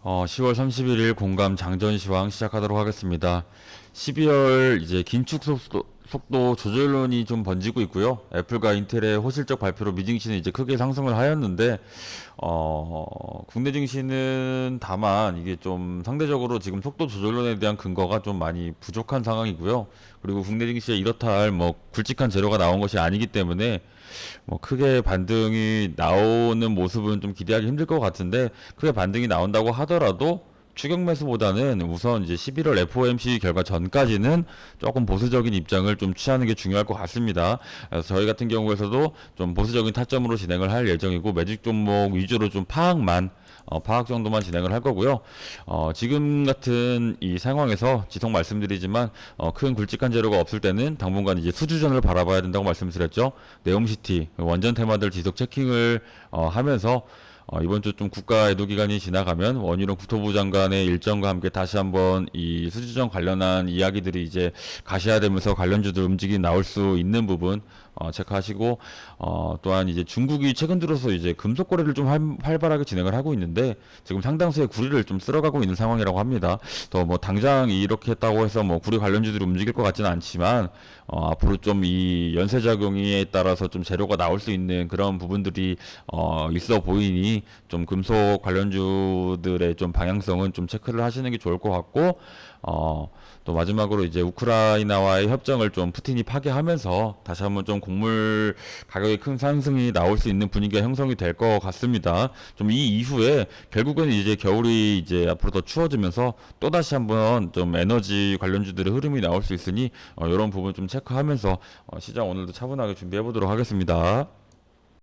어, 10월 31일 공감 장전 시황 시작하도록 하겠습니다. 12월 이제 긴축 속도, 속도 조절론이 좀 번지고 있고요. 애플과 인텔의 호실적 발표로 미증시는 이제 크게 상승을 하였는데 어, 국내 증시는 다만 이게 좀 상대적으로 지금 속도 조절론에 대한 근거가 좀 많이 부족한 상황이고요. 그리고 국내 증시에 이렇다 할 뭐 굵직한 재료가 나온 것이 아니기 때문에 뭐 크게 반등이 나오는 모습은 좀 기대하기 힘들 것 같은데 크게 반등이 나온다고 하더라도 추격 매수보다는 우선 이제 11월 FOMC 결과 전까지는 조금 보수적인 입장을 좀 취하는 게 중요할 것 같습니다. 그래서 저희 같은 경우에서도 좀 보수적인 타점으로 진행을 할 예정이고 매직 종목 위주로 좀 파악만 어, 파악 정도만 진행을 할 거고요. 어, 지금 같은 이 상황에서 지속 말씀드리지만 어, 큰 굵직한 재료가 없을 때는 당분간 이제 수주전을 바라봐야 된다고 말씀드렸죠. 네옴시티 원전 테마들 지속 체킹을 어, 하면서 어, 이번 주 좀 국가 애도 기간이 지나가면 원유령 국토부 장관의 일정과 함께 다시 한번 이 수주전 관련한 이야기들이 이제 가시화되면서 관련주들 움직이 나올 수 있는 부분 어, 체크하시고 어, 또한 이제 중국이 최근 들어서 이제 금속 거래를 좀 활, 활발하게 진행을 하고 있는데 지금 상당수의 구리를 좀 쓸어가고 있는 상황이라고 합니다. 더 뭐 당장 이렇게 했다고 해서 뭐 구리 관련주들이 움직일 것 같지는 않지만 어, 앞으로 좀 이 연쇄 작용에 따라서 좀 재료가 나올 수 있는 그런 부분들이 어, 있어 보이니 좀 금속 관련주들의 좀 방향성은 좀 체크를 하시는 게 좋을 것 같고 어, 또 마지막으로 이제 우크라이나와의 협정을 좀 푸틴이 파괴하면서 다시 한번 좀 곡물 가격의 큰 상승이 나올 수 있는 분위기가 형성이 될 것 같습니다. 좀 이 이후에 결국은 이제 겨울이 이제 앞으로 더 추워지면서 또 다시 한번 좀 에너지 관련주들의 흐름이 나올 수 있으니 어, 이런 부분 좀 체크하면서 어, 시장 오늘도 차분하게 준비해 보도록 하겠습니다.